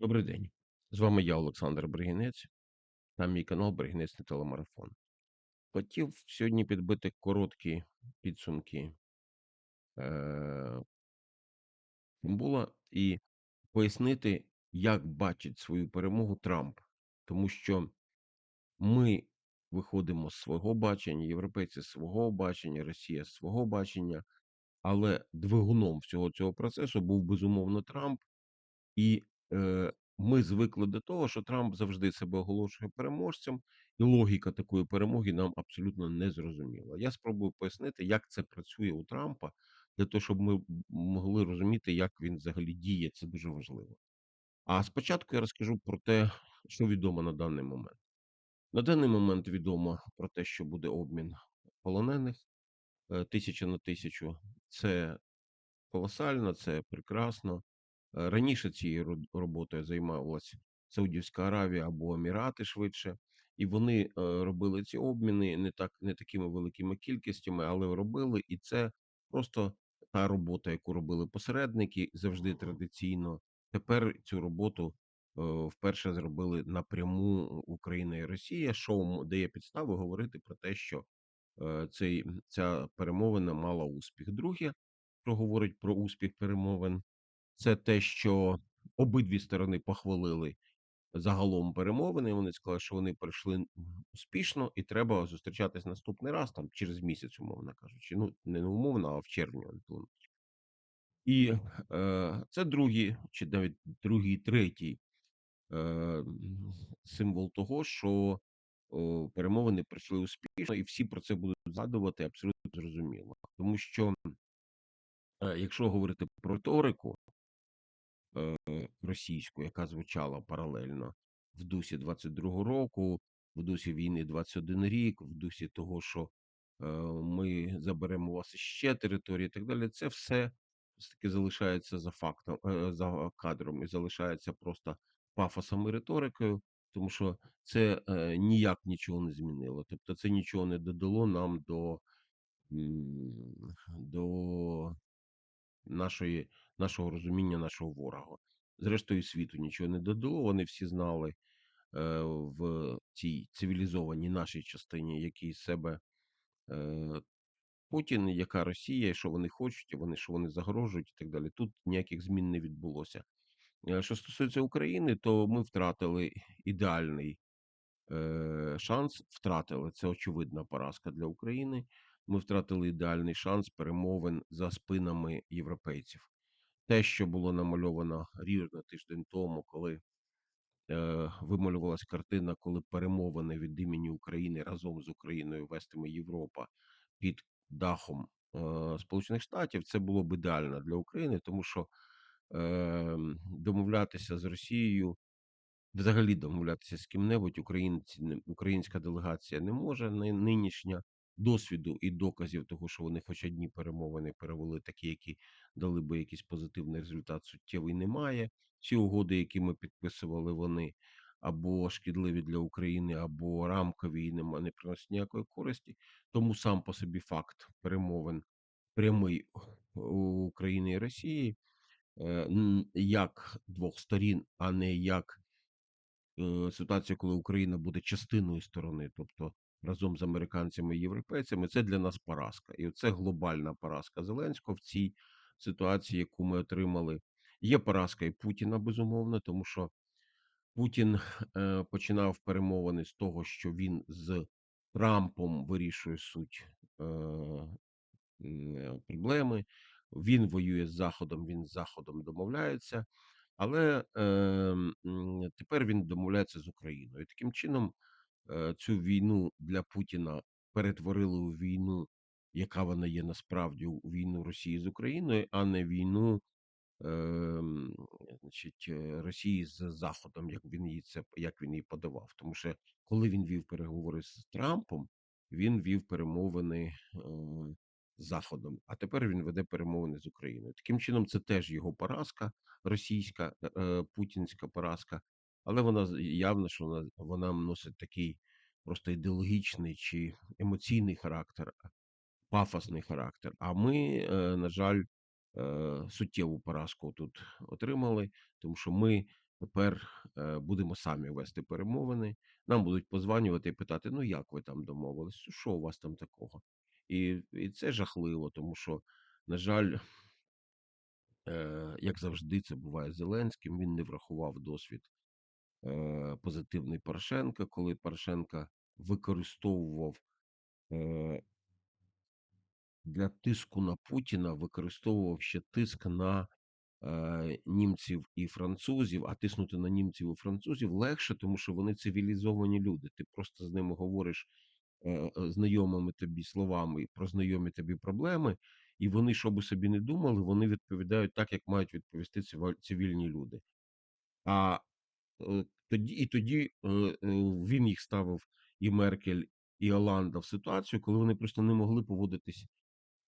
Добрий день. З вами я, Олександр Бригінець, та мій канал Бригінець на телемарафон. Хотів сьогодні підбити короткі підсумки е, і пояснити, як бачить свою перемогу Трамп. Тому що ми виходимо з свого бачення, європейці з свого бачення, Росія з свого бачення, але двигуном всього цього процесу був безумовно Трамп. І ми звикли до того, що Трамп завжди себе оголошує переможцем, і логіка такої перемоги нам абсолютно не зрозуміла. Я спробую пояснити, як це працює у Трампа, для того, щоб ми могли розуміти, як він взагалі діє. Це дуже важливо. А спочатку я розкажу про те, що відомо на даний момент. На даний момент відомо про те, що буде обмін полонених е, тисяча на тисячу. Це колосально, це прекрасно. Е, Раніше цією ро- роботою займалася Саудівська Аравія або Емірати швидше, і вони е, робили ці обміни не так не такими великими кількостями, але робили, і це просто та робота, яку робили посередники завжди традиційно. Тепер цю роботу е, вперше зробили напряму Україна і Росія, що дає підстави говорити про те, що е, цей ця перемовина мала успіх. Друге, що говорить про успіх перемовин. Це те, що обидві сторони похвалили загалом перемовини. Вони сказали, що вони пройшли успішно, і треба зустрічатись наступний раз, там через місяць, умовно кажучи. Ну, не умовно, а в червні. І е, це другий, чи навіть другий, третій е, символ того, що о, перемовини пройшли успішно, і всі про це будуть згадувати абсолютно зрозуміло. Тому що, е, якщо говорити про риторику, російську, яка звучала паралельно в дусі 22-го року, в дусі війни 21 рік, в дусі того, що е, ми заберемо у вас іще території, і так далі. Це все таки залишається за фактом, е, за кадром і залишається просто пафосом і риторикою, тому що це е, ніяк нічого не змінило. Тобто, це нічого не додало нам до. До нашої, нашого розуміння нашого ворога. Зрештою, світу нічого не додало. Вони всі знали е, в цій цивілізованій нашій частині, який себе е, Путін, яка Росія, що вони хочуть, вони що вони загрожують, і так далі. Тут ніяких змін не відбулося. Е, Що стосується України, то ми втратили ідеальний е, шанс. Втратили це очевидна поразка для України. Ми втратили ідеальний шанс перемовин за спинами європейців те, що було намальовано рівно тиждень тому, коли е, вималювалася картина, коли перемовини від імені України разом з Україною вестиме Європа під дахом е, Сполучених Штатів, це було б ідеально для України, тому що е, домовлятися з Росією взагалі домовлятися з ким-небудь українці українська делегація не може. Ни- Нинішня досвіду і доказів того, що вони хоч одні перемовини перевели, такі, які дали би якийсь позитивний результат, суттєвий немає. Всі угоди, які ми підписували, вони або шкідливі для України, або рамкові і нема не приносять ніякої користі. Тому сам по собі факт перемовин прямий України і Росії, е, як двох сторін, а не як е, ситуація, коли Україна буде частиною сторони, тобто разом з американцями і європейцями, це для нас поразка, і це глобальна поразка Зеленського в цій ситуації, яку ми отримали. Є поразка і Путіна, безумовно, тому що Путін е, починав перемовини з того, що він з Трампом вирішує суть е, е, проблеми. Він воює з Заходом, він з Заходом домовляється. Але е, тепер він домовляється з Україною. І таким чином е, цю війну для Путіна перетворили у війну, яка вона є насправді у війну Росії з Україною, а не війну е, значить, Росії з Заходом, як він її це як він її подавав. Тому що коли він вів переговори з Трампом, він вів перемовини. Е, Заходом, а тепер він веде перемовини з Україною. Таким чином, це теж його поразка, російська е, путінська поразка, але вона явно, що вона, вона носить такий просто ідеологічний чи емоційний характер, пафосний характер. А ми, е, на жаль, е, суттєву поразку тут отримали, тому що ми тепер, е, будемо самі вести перемовини. Нам будуть подзванювати і питати: "Ну, як ви там домовились? Що у вас там такого?" І і це жахливо, тому що, на жаль, як завжди це буває з Зеленським, він не врахував досвід, позитивний Порошенка, коли Порошенко використовував, е для тиску на Путіна використовував ще тиск на, е, німців і французів, а тиснути на німців і французів легше, тому що вони цивілізовані люди. Ти просто з ними говориш, е, е, знайомими тобі словами про знайомі тобі проблеми, і вони, що би собі не думали, вони відповідають так, як мають відповісти цивільні люди. А, е, тоді і тоді, е, е, він їх ставив, і Меркель, і Оланда, в ситуацію, коли вони просто не могли поводитись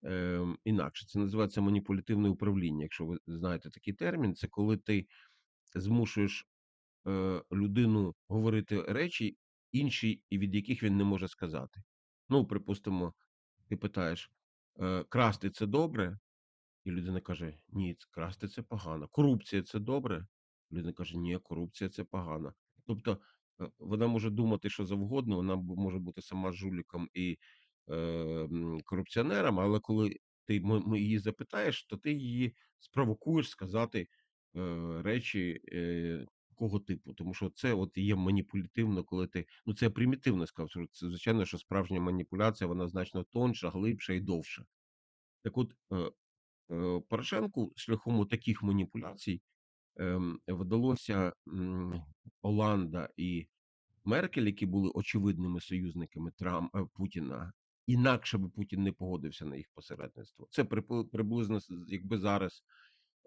Ем, інакше. Це називається маніпулятивне управління. Якщо ви знаєте такий термін, це коли ти змушуєш е, людину говорити речі інші, від яких він не може сказати. Ну, припустимо, ти питаєш: е, красти це добре? І людина каже: Ні, красти це погано. Корупція це добре. Людина каже: Ні, корупція це погано. Тобто е, вона може думати, що завгодно, вона може бути сама жуліком і е, корупціонером, але коли ти її запитаєш, то ти її спровокуєш сказати е, речі е, такого типу. Тому що це от є маніпулятивно, коли ти. Ну це я примітивно сказав, що це звичайно, що справжня маніпуляція, вона значно тонша, глибша і довша. Так от, е, Е, Порошенку шляхом таких маніпуляцій вдалося Оланда і Меркель, які були очевидними союзниками Трам е, Путіна, інакше би Путін не погодився на їх посередництво. Це приблизно якби зараз.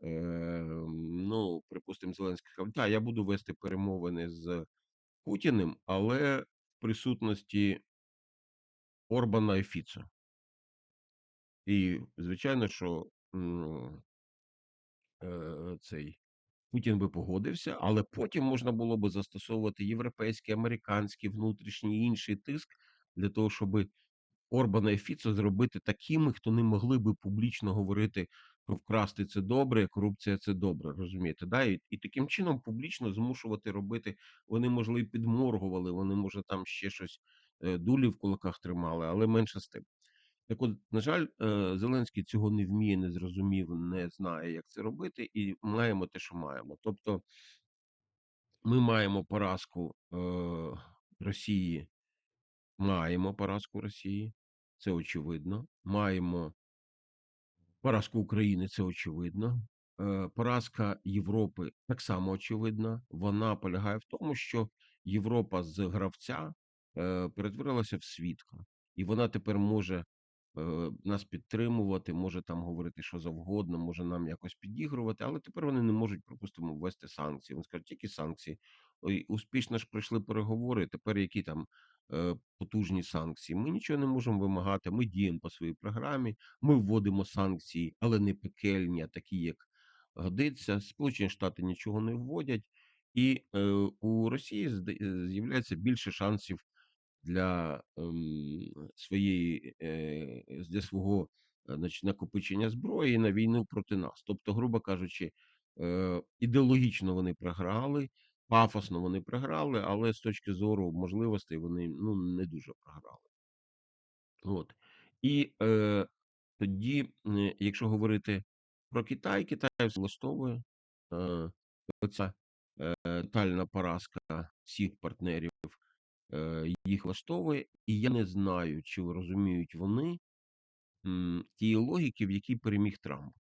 е, Ну, припустимо, Зеленський сказав, так, я буду вести перемовини з Путіним, але в присутності Орбана і Фіцо. І звичайно, що м, е, цей Путін би погодився, але потім можна було би застосовувати європейський, американський, внутрішній інший тиск для того, щоб Орбана і Фіцо зробити такими, хто не могли би публічно говорити, що вкрасти це добре, корупція це добре. Розумієте? Да? І, і таким чином публічно змушувати робити. Вони, можливо, підморгували, вони, може, там ще щось е, дулі в кулаках тримали, але менше з тим. Так от, на жаль, е, Зеленський цього не вміє, не зрозумів, не знає, як це робити, і маємо те, що маємо. Тобто, ми маємо поразку е, Росії, маємо поразку Росії, це очевидно. Маємо поразку України, це очевидно. Е, Поразка Європи так само очевидна. Вона полягає в тому, що Європа з гравця е, перетворилася в свідка, і вона тепер може нас підтримувати, може там говорити що завгодно, може нам якось підігрувати, але тепер вони не можуть, припустимо, ввести санкції. Вони скажуть, які санкції? Ой, успішно ж пройшли переговори. Тепер які там е, потужні санкції? Ми нічого не можемо вимагати. Ми діємо по своїй програмі. Ми вводимо санкції, але не пекельні, а такі, як годиться. Сполучені Штати нічого не вводять, і е, у Росії е, з'являється більше шансів для ем, своєї е, для свого е, значить, накопичення зброї на війну проти нас. Тобто, грубо кажучи, е, ідеологічно вони програли, пафосно вони програли, але з точки зору можливостей вони ну не дуже програли. От і е, тоді, е, якщо говорити про Китай, Китай все влаштовує е, оця е, тотальна поразка всіх партнерів е, їх влаштовує, і я не знаю, чи розуміють вони тієї логіки, в якій переміг Трамп.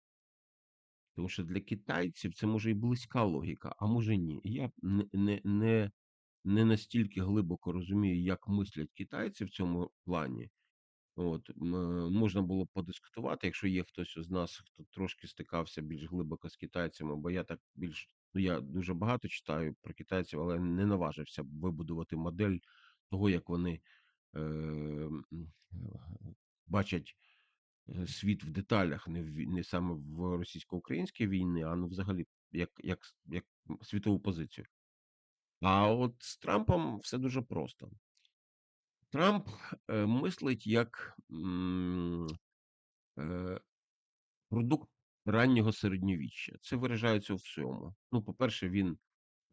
Тому що для китайців це може і близька логіка, а може ні. Я не, не, не, не настільки глибоко розумію, як мислять китайці в цьому плані. От е, можна було подискутувати, якщо є хтось із нас, хто трошки стикався більш глибоко з китайцями, бо я так більш ну я дуже багато читаю про китайців, але не наважився вибудувати модель того, як вони е, бачать е, світ в деталях, не в не саме в російсько-українській війні, а ну взагалі як, як, як світову позицію. А от з Трампом все дуже просто. Трамп е, мислить як е, продукт раннього середньовіччя. Це виражається у всьому. Ну, по-перше, він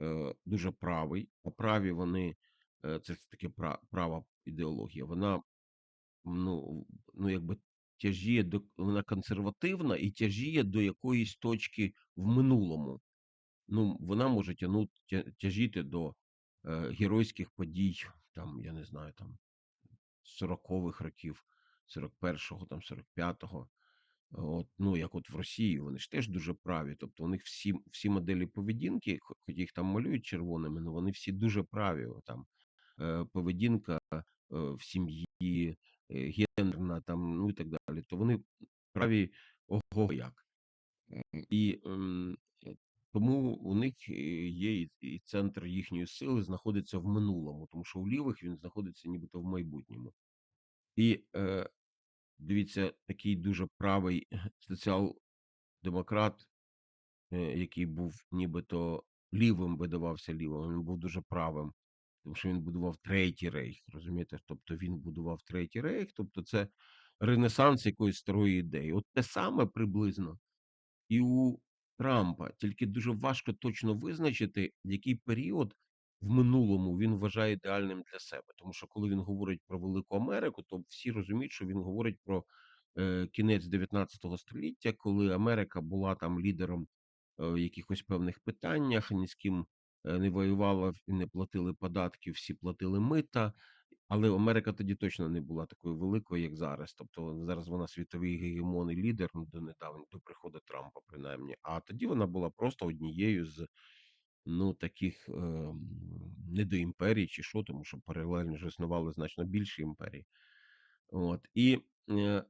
е, дуже правий. А праві вони е, це ж таки пра- права ідеологія. Вона ну, ну якби тяжіє до вона консервативна і тяжіє до якоїсь точки в минулому. Ну, вона може тягнути тяжіти до е, геройських подій, там, я не знаю, там 40-х років, 41-го, там 45-го. От, ну, як от в Росії, вони ж теж дуже праві. Тобто у них всі, всі моделі поведінки, хоч їх там малюють червоними, але вони всі дуже праві. Там поведінка е, в сім'ї, е, гендерна, там, ну і так далі. То вони праві ого як. І тому у них є і центр їхньої сили знаходиться в минулому, тому що у лівих він знаходиться нібито в майбутньому. І е, дивіться, такий дуже правий соціал-демократ, е, який був нібито лівим, видавався лівим, він був дуже правим, тому що він будував третій рейх, розумієте? Тобто він будував третій рейх, тобто це ренесанс якоїсь старої ідеї. От те саме приблизно і у Трампа, тільки дуже важко точно визначити, який період в минулому він вважає ідеальним для себе. Тому що коли він говорить про Велику Америку, то всі розуміють, що він говорить про е, кінець 19 століття, коли Америка була там лідером е, в якихось певних питаннях, ні з ким не воювала і не платили податків, всі платили мита. Але Америка тоді точно не була такою великою, як зараз. Тобто зараз вона світовий гегемон і лідер ну, до недавно до приходу Трампа, принаймні. А тоді вона була просто однією з ну таких е, не до імперії, чи що, тому що паралельно ж існували значно більші імперії. От і е,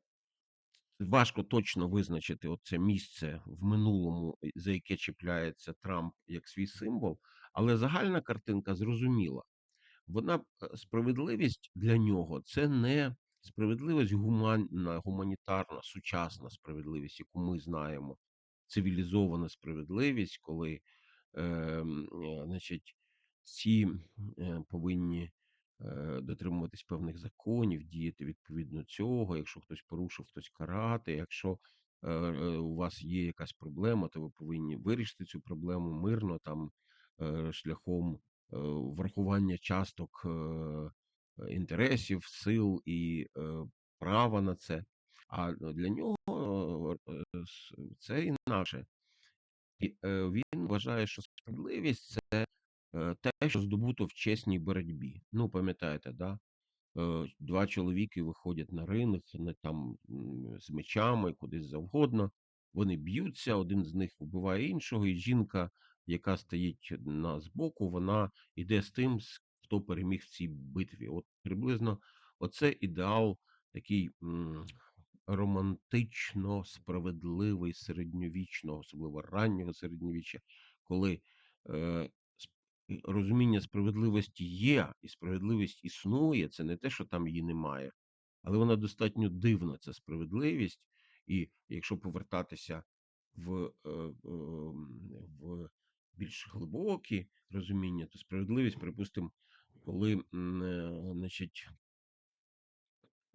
важко точно визначити оце місце в минулому, за яке чіпляється Трамп як свій символ, але загальна картинка зрозуміла. Вона е, справедливість для нього це не справедливість гуманна, гуманітарна, сучасна справедливість, яку ми знаємо, цивілізована справедливість, коли е, е, значить, всі е, повинні е, дотримуватись певних законів, діяти відповідно цього. Якщо хтось порушив, хтось карати. Якщо е, у вас є якась проблема, то ви повинні вирішити цю проблему мирно там шляхом е, врахування часток інтересів, сил і права на це. А для нього це інакше. І е, він вважає, що справедливість це е, те, що здобуто в чесній боротьбі. Ну, пам'ятаєте, да? Е, Два чоловіки виходять на ринок, там з мечами, кудись завгодно. Вони б'ються, один з них вбиває іншого, і жінка, яка стоїть на збоку, вона йде з тим, хто переміг в цій битві. От приблизно оце ідеал такий романтично справедливий середньовічного, особливо раннього середньовіччя, коли е, розуміння справедливості є, і справедливість існує. Це не те, що там її немає, але вона достатньо дивна, ця справедливість. І якщо повертатися в, е, в більш глибокі розуміння, то справедливість, припустимо, коли, е,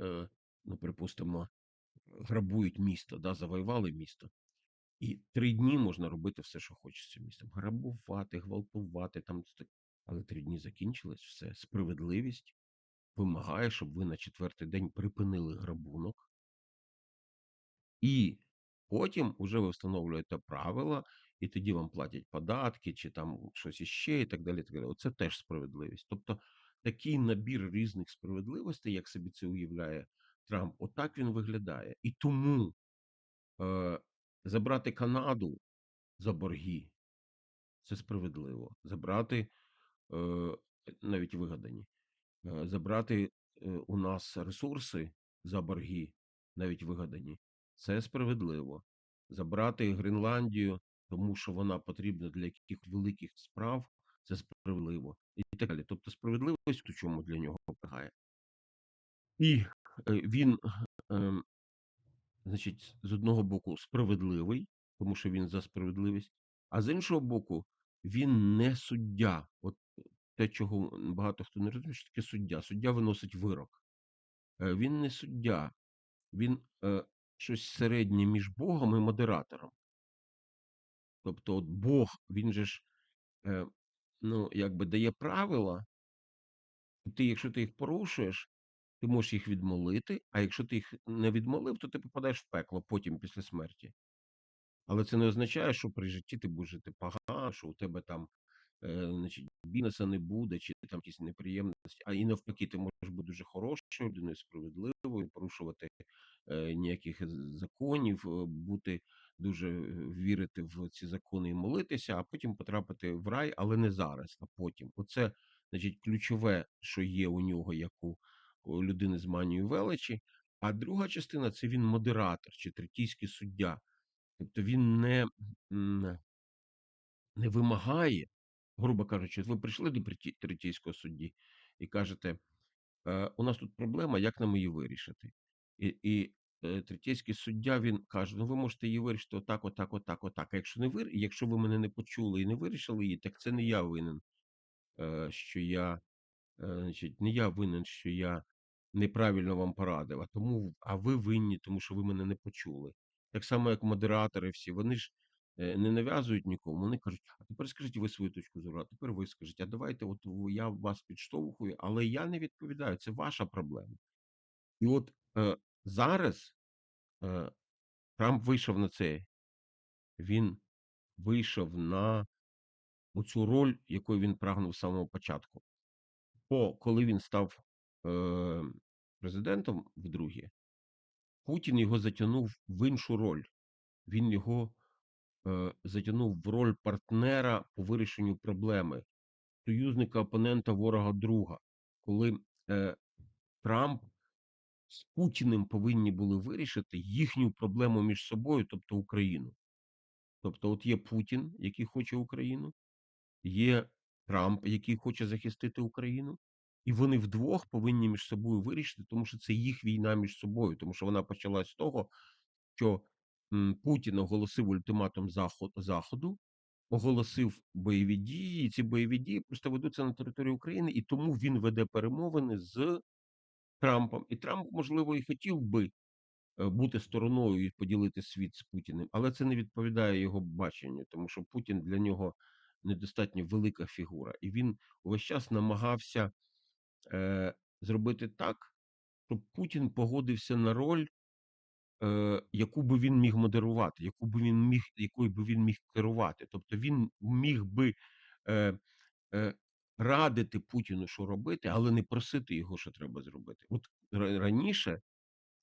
е, ну, припустимо, грабують місто, да, завоювали місто. І три дні можна робити все, що хочеться містом. Грабувати, гвалтувати, там, але три дні закінчилось, все. Справедливість вимагає, щоб ви на четвертий день припинили грабунок, і потім уже ви встановлюєте правила, і тоді вам платять податки, чи там щось іще, і так далі. Так далі. Оце теж справедливість. Тобто такий набір різних справедливостей, як собі це уявляє Трамп, отак він виглядає. І тому е, забрати Канаду за борги це справедливо. Забрати е, навіть вигадані, е, забрати е, у нас ресурси за борги, навіть вигадані, це справедливо. Забрати Гренландію, тому що вона потрібна для якихось великих справ, це справедливо. І так далі. Тобто справедливість у чому для нього полягає. І е, він, е, значить, з одного боку справедливий, тому що він за справедливість, а з іншого боку, він не суддя. От те, чого багато хто не розуміє, що таке суддя. Суддя виносить вирок. Е, Він не суддя, він е, щось середнє між Богом і модератором. Тобто, от Бог, він же ж е, ну, якби дає правила, ти, якщо ти їх порушуєш, ти можеш їх відмолити, а якщо ти їх не відмолив, то ти попадаєш в пекло потім після смерті. Але це не означає, що при житті ти будеш жити погано, що у тебе там е, значить, бізнесу не буде, чи там якісь неприємності, а і навпаки, ти можеш бути дуже хорошою людиною, справедливою, порушувати е, ніяких законів, е, бути дуже е, вірити в ці закони і молитися, а потім потрапити в рай, але не зараз, а потім. Оце, значить, ключове, що є у нього, як у людини з манією величі. А друга частина це він модератор чи третійський суддя. Тобто він не, не вимагає, грубо кажучи, ви прийшли до третійського судді і кажете, е, у нас тут проблема, як нам її вирішити? І, і е, третійський суддя він каже: ну ви можете її вирішити отак, отак, отак, отак. А якщо не вир... якщо ви мене не почули і не вирішили її, так це не я винен, е, що я, значить, не я винен, що я неправильно вам порадив, а тому, а ви винні, тому що ви мене не почули. Так само, як модератори всі, вони ж не нав'язують нікому. Вони кажуть, а тепер скажіть ви свою точку зору, а тепер ви скажіть, а давайте, от я вас підштовхую, але я не відповідаю, це ваша проблема. І от е, зараз е, Трамп вийшов на це, він вийшов на оцю роль, якою він прагнув з самого початку. Бо коли він став е, президентом вдруге, Путін його затягнув в іншу роль. Він його е, затягнув в роль партнера по вирішенню проблеми, союзника, опонента, ворога, друга. Коли е, Трамп з Путіним повинні були вирішити їхню проблему між собою, тобто Україну. Тобто, от є Путін, який хоче Україну, є Трамп, який хоче захистити Україну, і вони вдвох повинні між собою вирішити, тому що це їх війна між собою, тому що вона почалась з того, що Путін оголосив ультиматум Заход- Заходу, оголосив бойові дії, і ці бойові дії просто ведуться на території України, і тому він веде перемовини з Трампом. І Трамп, можливо, і хотів би е, бути стороною і поділити світ з Путіним, але це не відповідає його баченню, тому що Путін для нього недостатньо велика фігура, і він увесь час намагався е, зробити так, щоб Путін погодився на роль е, яку би він міг модерувати, яку би він міг, якою би він міг керувати. Тобто він міг би е, е, радити Путіну, що робити, але не просити його, що треба зробити. От раніше,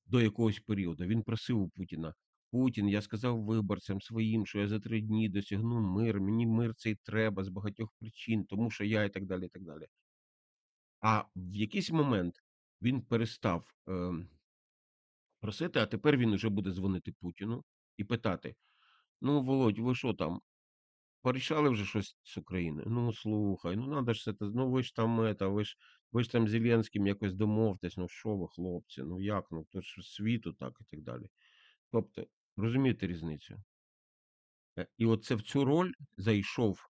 до якогось періоду, він просив у Путіна. Путін, я сказав виборцям своїм, що я за три дні досягну мир. Мені мир цей треба з багатьох причин, тому що я і так далі. і так далі. А в якийсь момент він перестав ем, просити, а тепер він уже буде дзвонити Путіну і питати: Ну, Володь, ви що там? Порішали вже щось з України? Ну, слухай, ну надо ж це, ну ви ж там это, ви ж ви ж там з Зеленським якось домовтесь, ну що ви, хлопці, ну як, ну то ж світу так і так далі. Тобто, розумієте різницю? Е, І от це в цю роль зайшов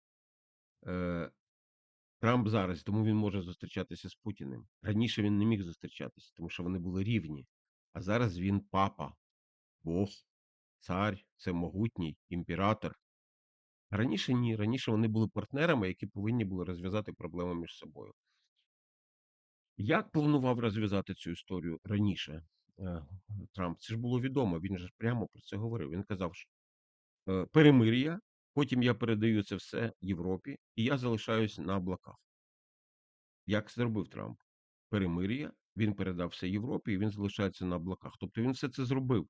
е, Трамп зараз, тому він може зустрічатися з Путіним. Раніше він не міг зустрічатися, тому що вони були рівні. А зараз він папа, Бог, цар, це могутній імператор. Раніше ні. Раніше вони були партнерами, які повинні були розв'язати проблеми між собою. Як планував розв'язати цю історію раніше е, Трамп? Це ж було відомо. Він же прямо про це говорив. Він казав, що е, перемир'я, потім я передаю це все Європі, і я залишаюсь на облаках. Як зробив Трамп? Перемир'я, він передав все Європі, і він залишається на облаках. Тобто він все це зробив.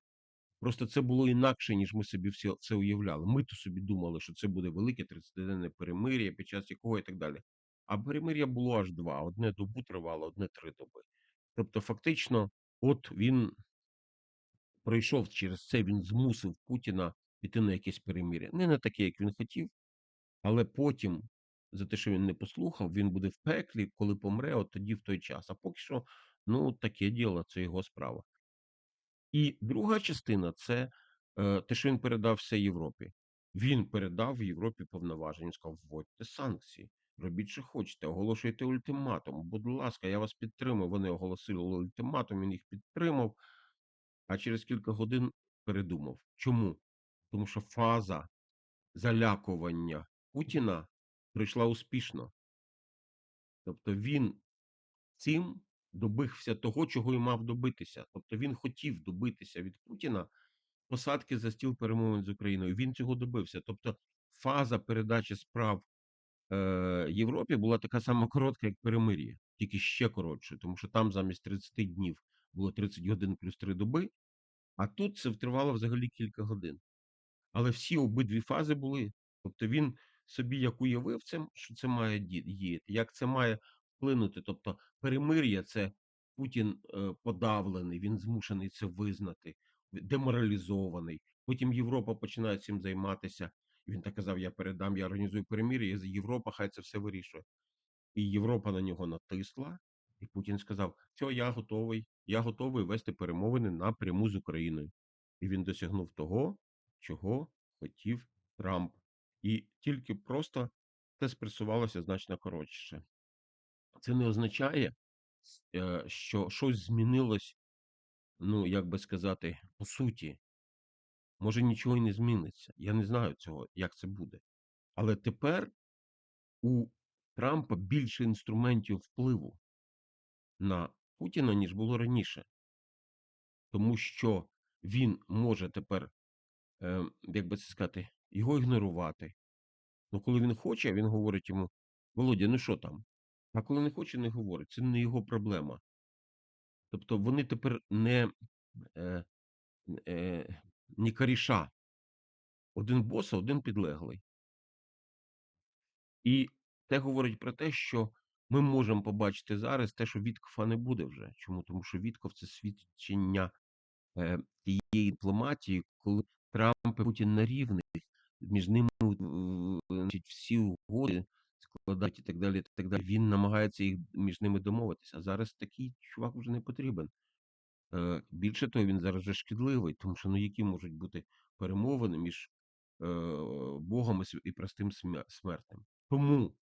Просто це було інакше, ніж ми собі всі це уявляли. Ми то собі думали, що це буде велике 30-денне перемир'я, під час якого і так далі. А перемир'я було аж два: одне добу тривало, одне три доби. Тобто, фактично, от він пройшов через це, він змусив Путіна піти на якесь перемир'я. Не на таке, як він хотів, але потім, за те, що він не послухав, він буде в пеклі, коли помре, от тоді в той час. А поки що, ну таке діло, це його справа. І друга частина це е, те, що він передав все Європі. Він передав Європі повноваження. Сказав: вводьте санкції, робіть, що хочете, оголошуйте ультиматум. Будь ласка, я вас підтримую. Вони оголосили ультиматум, він їх підтримав, а через кілька годин передумав. Чому? Тому що фаза залякування Путіна пройшла успішно. Тобто він цим добився того, чого і мав добитися. Тобто він хотів добитися від Путіна посадки за стіл перемовин з Україною. Він цього добився. Тобто фаза передачі справ е, Європі була така сама коротка, як перемир'я, тільки ще коротше, тому що там замість 30 днів було 30 годин плюс 3 доби, а тут це тривало взагалі кілька годин. Але всі обидві фази були. Тобто він собі як уявив це, що це має діяти, як це має вплинути. Тобто, перемир'я це Путін е, подавлений, він змушений це визнати, деморалізований. Потім Європа починає цим займатися. Він так казав: я передам, я організую перемир'я, Європа хай це все вирішує. І Європа на нього натисла, і Путін сказав: що я готовий, я готовий вести перемовини напряму з Україною. І він досягнув того, чого хотів Трамп. І тільки просто це спресувалося значно коротше. Це не означає, е, що щось змінилось, ну, як би сказати, по суті. Може, нічого і не зміниться. Я не знаю цього, як це буде. Але тепер у Трампа більше інструментів впливу на Путіна, ніж було раніше. Тому що він може тепер, е, як би це сказати, його ігнорувати. Ну, коли він хоче, він говорить йому: Володя, ну що там? А коли не хоче, не говорить. Це не його проблема. Тобто вони тепер не е, е, не коріша. Один бос, один підлеглий. І це говорить про те, що ми можемо побачити зараз те, що Віткофа не буде вже. Чому? Тому що Вітков це свідчення е, тієї дипломатії, коли Трамп і Путін на рівних, між ними значить, всі угоди складають і так далі. і так далі. Він намагається їх між ними домовитися. А зараз такий чувак вже не потрібен. Е, Більше того, він зараз вже шкідливий, тому що ну які можуть бути перемовини між е, Богом і, простим смертним. Тому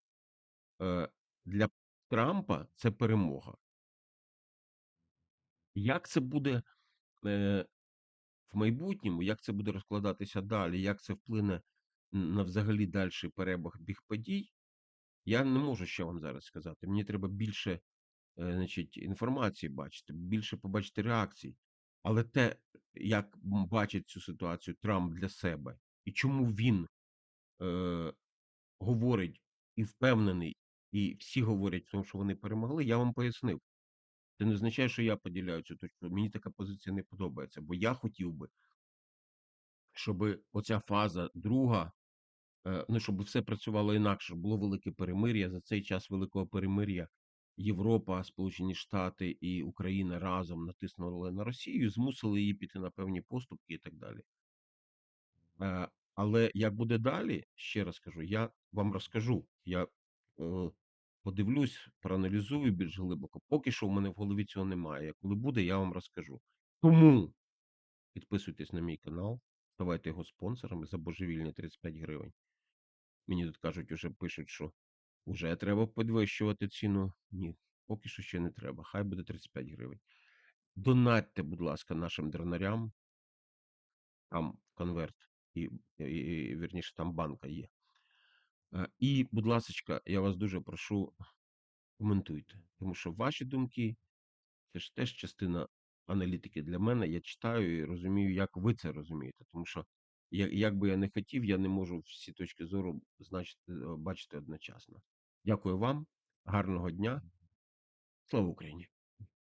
е, для Трампа це перемога. Як це буде в майбутньому, як це буде розкладатися далі, як це вплине на взагалі дальший перебіг біг подій, я не можу ще вам зараз сказати. Мені треба більше е, значить, інформації бачити, більше побачити реакцій. Але те, як бачить цю ситуацію Трамп для себе, і чому він е, говорить і впевнений, і всі говорять в тому, що вони перемогли, я вам пояснив. Це не означає, що я поділяю цю точку. Мені така позиція не подобається, бо я хотів би, щоб оця фаза друга, ну щоб все працювало інакше, було велике перемир'я. За цей час великого перемир'я Європа, Сполучені Штати і Україна разом натиснули на Росію, змусили її піти на певні поступки і так далі. Е, Але як буде далі, ще раз кажу, я вам розкажу. Я е, подивлюсь, проаналізую більш глибоко. Поки що в мене в голові цього немає. Коли буде, я вам розкажу. Тому підписуйтесь на мій канал, ставайте його спонсорами за божевільні 35 гривень. Мені тут кажуть, уже пишуть, що вже треба підвищувати ціну. Ні, поки що ще не треба. Хай буде 35 гривень. Донатьте, будь ласка, нашим дронарям. Там конверт, і, і, і вірніше, там банка є. Е, І, будь ласка, я вас дуже прошу, коментуйте, тому що ваші думки це ж теж частина аналітики для мене. Я читаю і розумію, як ви це розумієте. Тому що, я- як би я не хотів, я не можу всі точки зору значити, бачити одночасно. Дякую вам, гарного дня. Слава Україні!